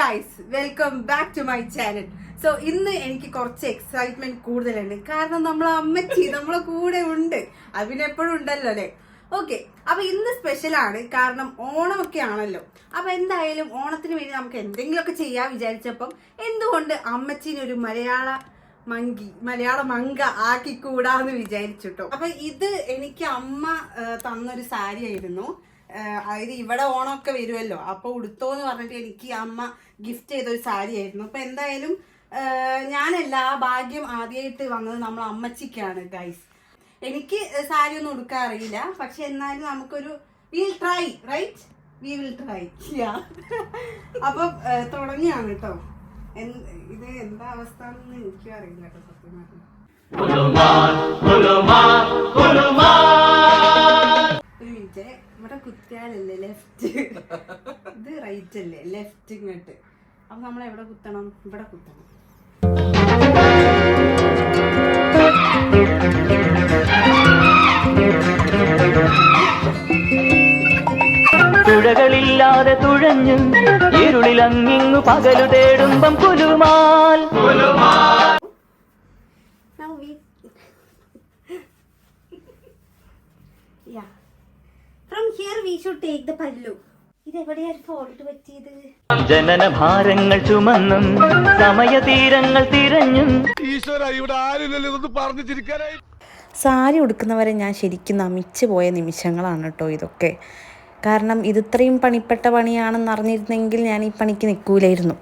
Guys welcome back to my channel so ഇന്ന് എനിക്ക് കുറച്ച് എക്സൈറ്റ്മെന്റ് കൂടുതലുണ്ട്. കാരണം നമ്മളെ അമ്മച്ചി നമ്മളെ കൂടെ ഉണ്ട്. അതിനെപ്പോഴും ഉണ്ടല്ലോ അല്ലെ? ഓക്കെ അപ്പൊ ഇന്ന് സ്പെഷ്യൽ ആണ്. കാരണം ഓണമൊക്കെ ആണല്ലോ. അപ്പൊ എന്തായാലും ഓണത്തിന് വേണ്ടി നമുക്ക് എന്തെങ്കിലുമൊക്കെ ചെയ്യാൻ വിചാരിച്ചപ്പം എന്തുകൊണ്ട് അമ്മച്ചീനെ ഒരു മലയാള മങ്കി മലയാള മങ്ക ആക്കിക്കൂടാന്ന് വിചാരിച്ചിട്ടോ. അപ്പൊ ഇത് എനിക്ക് അമ്മ തന്നൊരു സാരി ആയിരുന്നു അതായത് ഇവിടെ ഓണമൊക്കെ വരുമല്ലോ. അപ്പൊ ഉടുത്തോന്ന് പറഞ്ഞിട്ട് എനിക്ക് അമ്മ ഗിഫ്റ്റ് ചെയ്തൊരു സാരി ആയിരുന്നു. അപ്പൊ എന്തായാലും ഞാനല്ല ആ ഭാഗ്യം ആദ്യമായിട്ട് വന്നത് നമ്മൾ അമ്മച്ചിക്കാണ് ഗൈസ് എനിക്ക് സാരി ഒന്നും ഉടുക്കാൻ അറിയില്ല. പക്ഷെ എന്നാലും നമുക്കൊരു will try right we will try അപ്പൊ ആഹ് തുടങ്ങിയാണ് കേട്ടോ. ഇത് എന്താ അവസ്ഥ എന്ന് എനിക്കും അറിയില്ല കേട്ടോ സത്യം ലെഫ്റ്റ് ഇങ്ങോട്ട്. അപ്പൊ നമ്മൾ എവിടെ കുത്തണം? ഇവിടെ കുത്തണം. തുഴകളില്ലാതെ തുഴഞ്ഞു ഇരുളിൽ അങ്ങിങ്ങു പകലു തേടുമ്പം കുലുമാൽ. From here we should take the should ജനന ഭാരങ്ങൾ ചുമന്നും സമയതീരങ്ങൾ തിരഞ്ഞും. ഈശ്വര ഇവിടെ ആരില്ലല്ലോ ഇതൊന്ന് പറഞ്ഞു ചിരിക്കാനായി. സാരി ഉടുക്കുന്നവരെ ഞാൻ ശരിക്കും നമിച്ചു പോയ നിമിഷങ്ങളാണ് കേട്ടോ ഇതൊക്കെ. കാരണം ഇത് ഇത്രയും പണിപ്പെട്ട പണിയാണെന്ന് അറിഞ്ഞിരുന്നെങ്കിൽ ഞാൻ ഈ പണിക്ക് നിൽക്കൂലായിരുന്നു.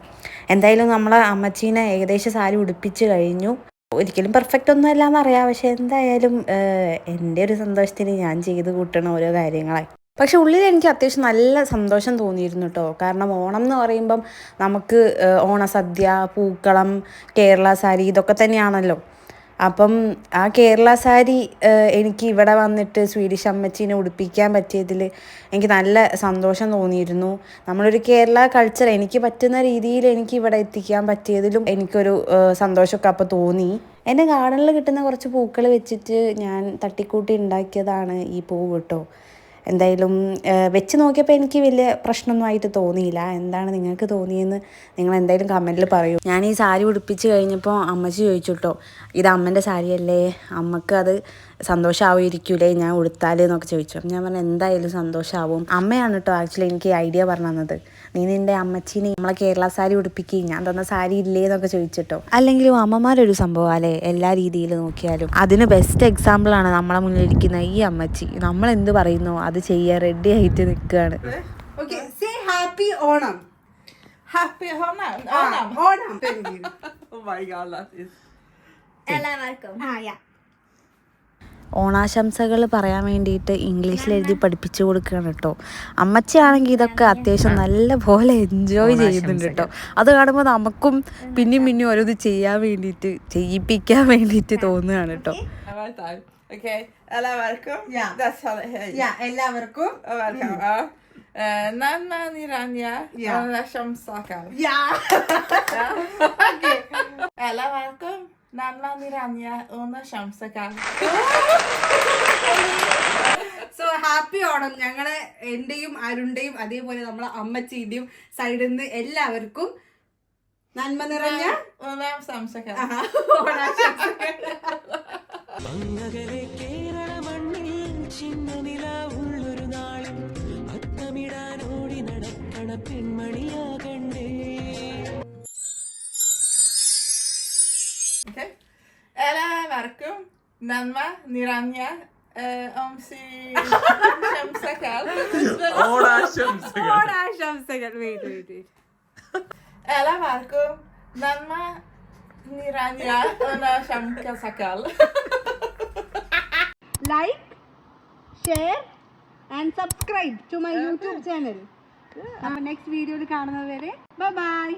എന്തായാലും നമ്മളെ അമ്മച്ചീനെ ഏകദേശം സാരി ഉടുപ്പിച്ച് കഴിഞ്ഞു. ഒരിക്കലും പെർഫെക്റ്റ് ഒന്നും അല്ല എന്നറിയാം. പക്ഷെ എന്തായാലും ഏഹ്, എന്റെ ഒരു സന്തോഷത്തിന് ഞാൻ ചെയ്ത് കൂട്ടണ ഓരോ കാര്യങ്ങളായി. പക്ഷെ ഉള്ളിൽ എനിക്ക് അത്യാവശ്യം നല്ല സന്തോഷം തോന്നിയിരുന്നു കേട്ടോ കാരണം ഓണം എന്ന് പറയുമ്പം നമുക്ക് ഓണസദ്യ പൂക്കളം കേരള സാരി ഇതൊക്കെ തന്നെയാണല്ലോ. അപ്പം ആ കേരള സാരി എനിക്ക് ഇവിടെ വന്നിട്ട് സ്വീഡിഷ് അമ്മച്ചീനെ ഉടുപ്പിക്കാൻ പറ്റിയതിൽ എനിക്ക് നല്ല സന്തോഷം തോന്നിയിരുന്നു. നമ്മളൊരു കേരള കൾച്ചർ എനിക്ക് പറ്റുന്ന രീതിയിൽ എനിക്ക് ഇവിടെ എത്തിക്കാൻ പറ്റിയതിലും എനിക്കൊരു സന്തോഷമൊക്കെ അപ്പോൾ തോന്നി. എന്റെ ഗാർഡനിൽ കിട്ടുന്ന കുറച്ച് പൂക്കൾ വെച്ചിട്ട് ഞാൻ തട്ടിക്കൂട്ടി ഉണ്ടാക്കിയതാണ് ഈ പൂവ് കേട്ടോ എന്തായാലും വെച്ച് നോക്കിയപ്പോൾ എനിക്ക് വലിയ പ്രശ്നമൊന്നും ആയിട്ട് തോന്നിയില്ല. എന്താണ് നിങ്ങൾക്ക് തോന്നിയെന്ന് നിങ്ങൾ എന്തായാലും കമന്റിൽ പറയൂ. ഞാൻ ഈ സാരി ഉടുപ്പിച്ച് കഴിഞ്ഞപ്പോൾ അമ്മച്ചി ചോദിച്ചു കേട്ടോ ഇത് അമ്മന്റെ സാരിയല്ലേ? അമ്മയ്ക്ക് അത് സന്തോഷമാവുമായിരിക്കൂലേ ഞാൻ ഉടുത്താൽ എന്നൊക്കെ ചോദിച്ചു. അപ്പം ഞാൻ പറഞ്ഞു എന്തായാലും സന്തോഷമാവും അമ്മയാണ് കേട്ടോ ആക്ച്വലി എനിക്ക് ഐഡിയ പറഞ്ഞു തന്നത് നീ നിന്റെ അമ്മച്ചീനെ നമ്മളെ കേരള സാരി ഉടുപ്പിക്കുകയും ഞാൻ തന്ന സാരി ഇല്ലേ എന്നൊക്കെ ചോദിച്ചിട്ടോ. അല്ലെങ്കിലും അമ്മമാരൊരു സംഭവം അല്ലേ? എല്ലാ രീതിയിലും നോക്കിയാലും. അതിന് ബെസ്റ്റ് എക്സാമ്പിളാണ് നമ്മളെ മുന്നിലിരിക്കുന്ന ഈ അമ്മച്ചി. നമ്മൾ എന്ത് പറയുന്നു അത് ചെയ്യാൻ റെഡി ആയിട്ട് നിൽക്കുകയാണ്. Happy Onam. Happy Onam. Happy Honam. Onam. Honam. Onam. You. Oh my god, that is... ആ, yeah. ഓണാശംസകൾ പറയാൻ വേണ്ടിയിട്ട് ഇംഗ്ലീഷിൽ എഴുതി പഠിപ്പിച്ചു കൊടുക്കുകയാണ് കേട്ടോ. അമ്മച്ചിയാണെങ്കിൽ ഇതൊക്കെ അത്യാവശ്യം നല്ല പോലെ എൻജോയ് ചെയ്യുന്നുണ്ട് കേട്ടോ. അത് കാണുമ്പോൾ നമുക്കും പിന്നെയും പിന്നെയും ഇത് ചെയ്യാൻ വേണ്ടിയിട്ട് ചെയ്യിപ്പിക്കാൻ വേണ്ടിയിട്ട് തോന്നുകയാണ് കേട്ടോ. എല്ലാവർക്കും. Nanna Niranja och Shamsakal. So happy Onam. ഞങ്ങളെ എന്റെയും അരുണിന്റെയും അതേപോലെ നമ്മളെ അമ്മച്ചീന്റെയും സൈഡിൽ നിന്ന് എല്ലാവർക്കും നന്മ നിറഞ്ഞ ഓണാശംസകൾ മങ്ങകലെ കേരള മണ്ണിൽ ചിന്നനില ഉള്ളൊരു നാളിൽ അത്തമിടാൻ ഓടി നടക്കണ പെൺമണിയാകണ്ടേ. Welcome. Omsi Shamsakal. Ora Shamsakal. Ora Shamsakal. Wait, wait, wait. Ella Marco, Nanma, Niranya, och Shamsakal. Like, share and subscribe to my YouTube channel. അപ്പൊ നെക്സ്റ്റ് വീഡിയോയിൽ കാണുന്നത് വരെ ബൈ